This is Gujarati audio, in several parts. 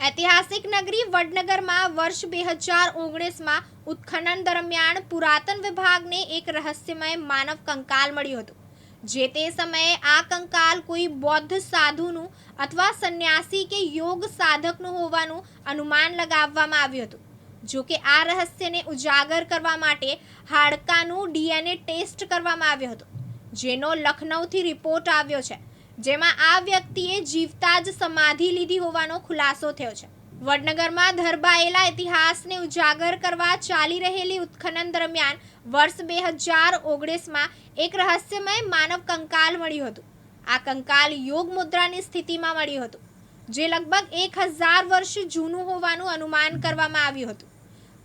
ઐતિહાસિક નગરી વડનગરમાં વર્ષ બે હજાર ઓગણીસમાં ઉત્ખનન દરમિયાન પુરાતન વિભાગને એક રહસ્યમય માનવ કંકાલ મળ્યું હતું. જે તે સમયે આ કંકાલ કોઈ બૌદ્ધ સાધુનું અથવા સંન્યાસી કે યોગ સાધકનું હોવાનું અનુમાન લગાવવામાં આવ્યું હતું. જો કે આ રહસ્યને ઉજાગર કરવા માટે હાડકાનું ડીએનએ ટેસ્ટ કરવામાં આવ્યો હતો, જેનો લખનૌથી રિપોર્ટ આવ્યો છે. જેમાં આ વ્યક્તિએ જીવતા જ સમાધિ લીધી હોવાનો ખુલાસો થયો છે. વડનગરમાં ધરબાયેલા ઇતિહાસને ઉજાગર કરવા ચાલી રહેલી ઉત્ખનન દરમિયાન વર્ષ બે હજાર ઓગણીસમાં એક રહસ્યમય માનવ કંકાલ મળ્યું હતું. આ કંકાલ યોગ મુદ્રાની સ્થિતિમાં મળ્યું હતું, જે લગભગ એક હજાર વર્ષ જૂનું હોવાનું અનુમાન કરવામાં આવ્યું હતું.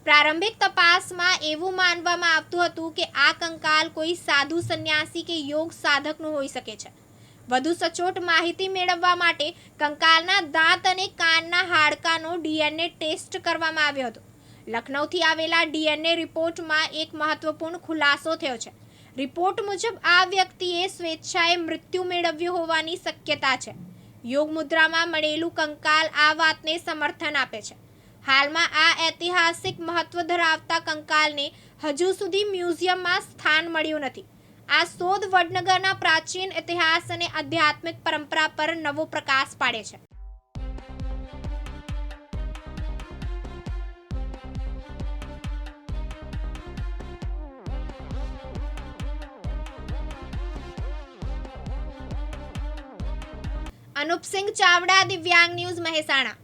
પ્રારંભિક તપાસમાં એવું માનવામાં આવતું હતું કે આ કંકાલ કોઈ સાધુ સંન્યાસી કે યોગ સાધકનું હોઈ શકે છે. વધુ સચોટ માહિતી મેળવવા માટે કંકાલના દાંત અને કાનના હાડકાનો ડીએનએ ટેસ્ટ કરવામાં આવ્યો હતો. લખનૌથી આવેલા ડીએનએ રિપોર્ટમાં એક મહત્વપૂર્ણ ખુલાસો થયો છે. રિપોર્ટ મુજબ આ વ્યક્તિએ સ્વેચ્છાએ મૃત્યુ મેળવ્યું હોવાની શક્યતા છે. યોગ મુદ્રામાં મળેલું કંકાલ આ વાતને સમર્થન આપે છે. હાલમાં આ ઐતિહાસિક મહત્વ ધરાવતા કંકાલને હજુ સુધી મ્યુઝિયમમાં સ્થાન મળ્યું નથી. આ શોધ વડનગરના પ્રાચીન ઇતિહાસ અને આધ્યાત્મિક પરંપરા પર નવો પ્રકાશ પાડે છે. અનુપસિંહ ચાવડા, દિવ્યાંગ ન્યૂઝ મહેસાણા.